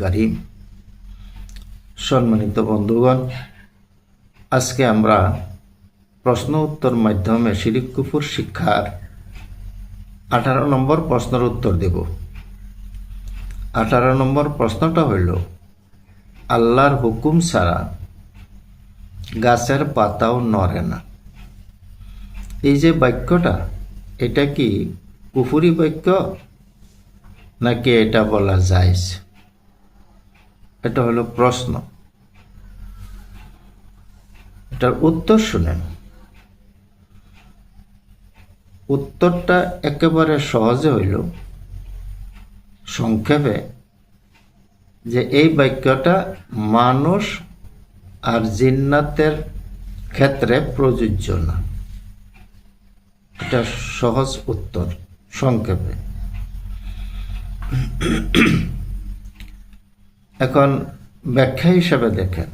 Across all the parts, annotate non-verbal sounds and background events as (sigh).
করিম। সম্মানিত বন্ধুগণ, আজকে আমরা প্রশ্ন উত্তর মাধ্যমে শিরিক কুফুর শিক্ষার আঠারো নম্বর প্রশ্নের উত্তর দেব। আঠারো নম্বর প্রশ্নটা হইল, আল্লাহর হুকুম ছাড়া গাছের পাতাও নড়ে না। এই যে বাক্যটা, এটা কি কুফুরি বাক্য নাকি এটা বলা যায়? এটা হলো প্রশ্ন। এটার উত্তর শুনেন। উত্তরটা একেবারে সহজে হইল সংক্ষেপে যে এই বাক্যটা মানুষ আর জিন্নাতের ক্ষেত্রে প্রযোজ্য না। এটা সহজ উত্তর, সংক্ষেপে। (coughs) এখন ব্যাখ্যা হিসাবে দেখেন।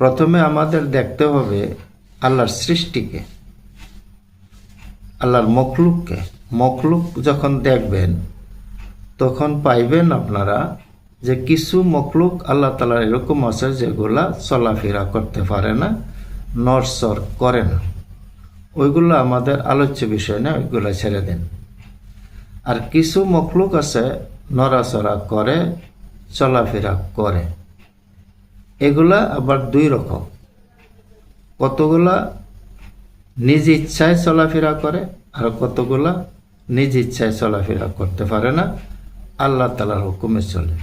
প্রথমে আমাদের দেখতে হবে আল্লাহর সৃষ্টিকে, আল্লাহর মখলুককে। মখলুক যখন দেখবেন, তখন পাইবেন আপনারা যে কিছু মখলুক আল্লাহ তালার এরকম আছে যেগুলা চলাফেরা করতে পারে না নরসর করে না। ওইগুলো আমাদের আলোচ্য বিষয় না, ওইগুলো ছেড়ে দেন। আর কিছু মখলুক আছে, নড়াচড়া করে, চলাফেরা করে। এগুলা আবার দুই রকম। কতগুলা নিজ ইচ্ছায় চলাফেরা করে আর কতগুলা নিজ ইচ্ছায় চলাফেরা করতে পারে না, আল্লাহ তালার হুকুমে চলে।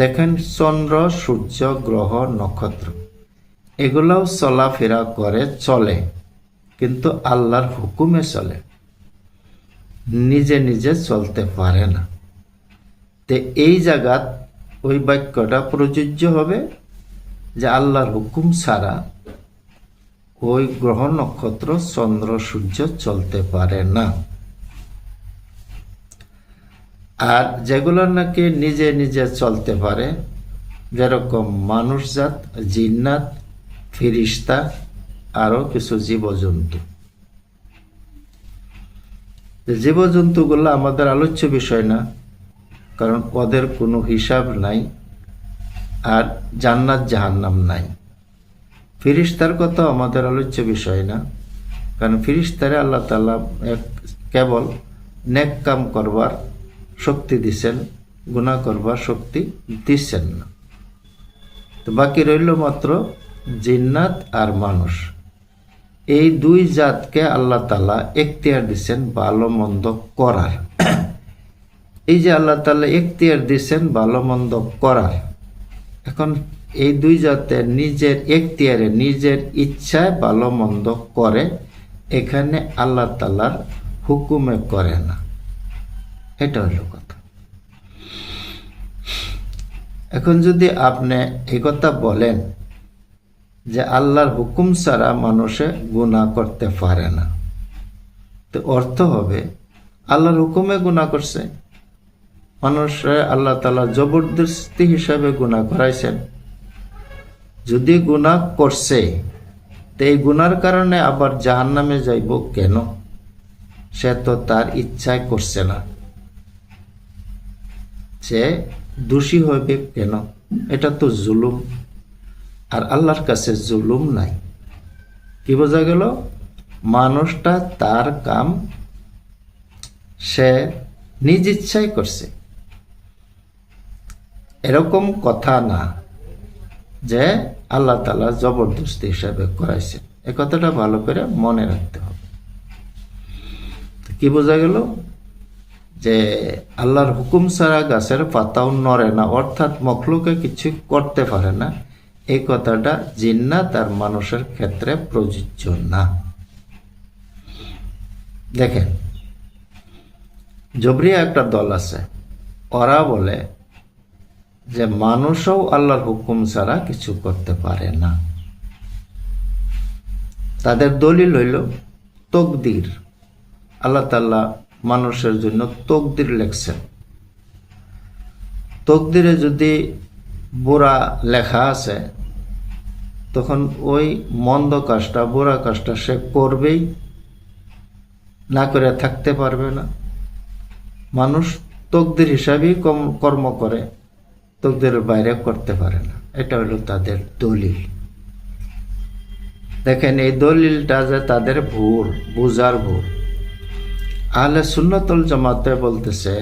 দেখেন, চন্দ্র, সূর্য, গ্রহ, নক্ষত্র, এগুলাও চলাফেরা করে, চলে। কিন্তু আল্লাহর হুকুমে চলে। নিজে নিজে চলতে পারে না। তে এই জায়গাত ওই বাক্যটা প্রযোজ্য হবে যে আল্লাহর হুকুম ছাড়া ওই গ্রহ নক্ষত্র, চন্দ্র, সূর্য চলতে পারে না। আর যেগুলো নাকি নিজে নিজে চলতে পারে, যেরকম মানুষজাত, জিন্নাত, ফিরিস্তা, আরও কিছু জীবজন্তু। জীবজন্তুগুলো আমাদের আলোচ্য বিষয় না, কারণ ওদের কোনো হিসাব নাই আর জান্নাত জাহান্নাম নাই। ফিরিস্তার কথা আমাদের আলোচ্য বিষয় না, কারণ ফিরিস্তারে আল্লাহ তালা এক কেবল নেক কাম করবার শক্তি দিছেন গুণা করবার শক্তি দিচ্ছেন না। তো বাকি রইল মাত্র জিন্নাত আর মানুষ। এই দুই জাতকে আল্লাহ তালা এখতিয়ার দিচ্ছেন ভালো মন্দ করার। এই যে আল্লাহ তালা এখতিয়ার দিচ্ছেন ভালো মন্দ করার, এখন এই দুই জাতে নিজের এখতিয়ারে, নিজের ইচ্ছায় ভালো মন্দ করে, এখানে আল্লাহ তালার হুকুমে করে না। এটা হলো কথা। এখন যদি আপনি এই কথা বলেন যে আল্লাহর হুকুম ছাড়া মানুষে গুণা করতে পারে না। তো অর্থ হবে, আল্লাহর হুকুমে গুণা করছে। মানুষে আল্লাহ তালা জবরদস্তি হিসাবে গুণা করাইছেন। যদি গুণা করছে, তো এই গুনার কারণে আবার জাহান নামে যাইব কেন? সে তো তার ইচ্ছায় করছে না। সে দোষী হবে কেন? এটা তো জুলুম। আর আল্লাহর কাছে জুলুম নাই। কি বোঝা গেল? মানুষটা তার কাম সে নিজ ইচ্ছাই করছে। এরকম কথা না যে আল্লাহ তালা জবরদস্তি হিসাবে করাইছে। এ কথাটা ভালো করে মনে রাখতে হবে। কি বোঝা গেল? যে আল্লাহর হুকুম ছাড়া গাছের পাতাও নড়ে না, অর্থাৎ মখলুকে কিছু করতে পারে না। এই কথাটা জিন্নাত আর মানুষের ক্ষেত্রে প্রযোজ্য না। দেখেন, জবরিয়া একটা দল আছে। ওরা বলে যে মানুষও আল্লাহর হুকুম ছাড়া কিছু করতে পারে না। তাদের দলিল হইল তকদির। আল্লাহ তাল্লাহ মানুষের জন্য তকদির লেখছেন। তকদিরে যদি বুড়া লেখা আছে তখন ওই মন্দ কাজটা, বুড়া কাজটা সে করবেই, না করে থাকতে পারবে না। মানুষ তকদির হিসাবেই কর্ম করে, তকদের বাইরে করতে পারে না। এটা হলো তাদের দলিল। দেখেন, এই দলিলটা যে তাদের ভুল বুজার ভুল। আহলে সুন্নতল জামাতে বলতেছে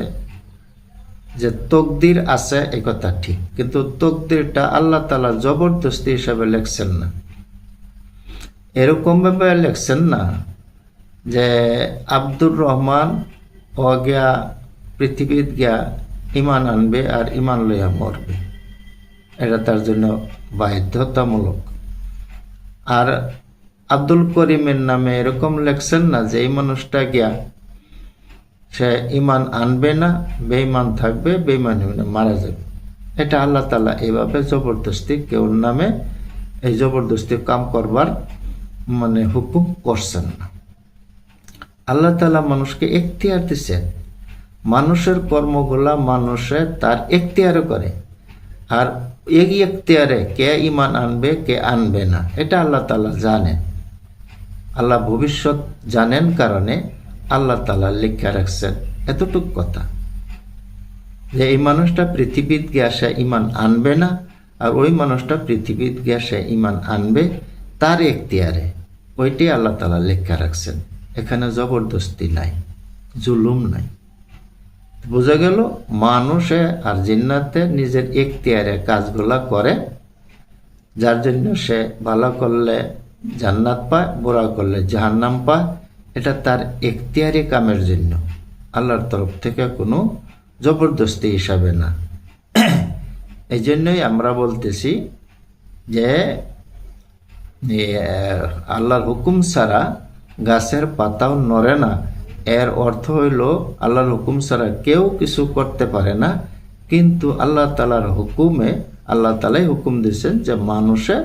যে তকদির আছে, এই কথা ঠিক। কিন্তু তকদিরটা আল্লাহ তালা জবরদস্তি হিসাবে লেখছেন না। এরকম ভাবে লেখছেন না যে আব্দুর রহমান অজ্ঞা পৃথিবীত গিয়া ইমান আনবে আর ইমান লইয়া মরবে। এটা তার জন্য বাধ্যতামূলক। আর আব্দুল করিমের নামে এরকম লেখছেন না যে এই মানুষটা গিয়া সে ইমান আনবে না বেইমান থাকবে বেইমান হবে না, মারা যাবে। এটা আল্লাহ তালা এইভাবে জবরদস্তি কেউর নামে এই জবরদস্তি কাম করবার মানে হুকুম করছেন না। আল্লাহ তালা মানুষকে এখতিয়ার দিচ্ছেন মানুষের কর্মগুলা মানুষে তার এখতিয়ারে করে। আর এই এখতিয়ারে কে ইমান আনবে, কে আনবে না, এটা আল্লাহ তালা জানেন। আল্লাহ ভবিষ্যৎ জানেন কারণে আল্লাহ তালা লিখা রাখছেন এতটুক কথা। যে এই মানুষটা পৃথিবীত গ্যাসে ইমান আনবে না, আর ওই মানুষটা পৃথিবীত গ্যাসে ইমান আনবে তার এখতিয়ারে। ওইটাই আল্লাহ তালা লেখা রাখছেন। এখানে জবরদস্তি নাই, জুলুম নাই। বোঝা গেল মানুষে আর জিন্নাতে নিজের এখতিয়ারে কাজগুলা করে, যার জন্য সে ভালো করলে জান্নাত পায় বুড়া করলে জাহান্নাম পায় এটা তার এখতিয়ারি কামের জন্য। আল্লাহর তরফ থেকে কোনো জবরদস্তি হিসাবে না। এই জন্যই আমরা বলতেছি যে আল্লাহর হুকুম ছাড়া গাছের পাতাও নড়ে না। এর অর্থ হইল, আল্লাহর হুকুম ছাড়া কেউ কিছু করতে পারে না। কিন্তু আল্লাহ তালার হুকুমে, আল্লাহ তালাই হুকুম দিয়েছেন যে মানুষে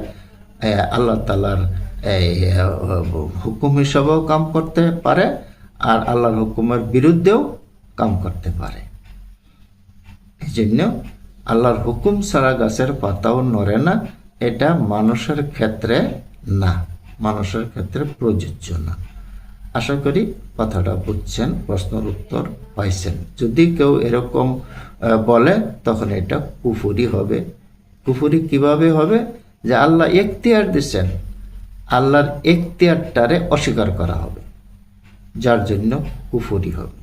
আল্লাহ তালার এই, হুকুম হিসাবেও কাম করতে পারে আর আল্লাহর হুকুমের বিরুদ্ধেও কাম করতে পারে। এই জন্য আল্লাহর হুকুম ছাড়া গাছের পাতাও নড়ে না এটা মানুষের ক্ষেত্রে না মানুষের ক্ষেত্রে প্রযোজ্য না। আশা করি কথাটা বুঝছেন প্রশ্নের উত্তর পাইছেন। যদি কেউ এরকম বলে তখন এটা কুফুরি হবে। কুফুরি কীভাবে হবে? যে আল্লাহ এখতিয়ার দিচ্ছেন আল্লাহর এখতিয়ারটারে অস্বীকার করা হবে যার জন্য কুফরি হবে।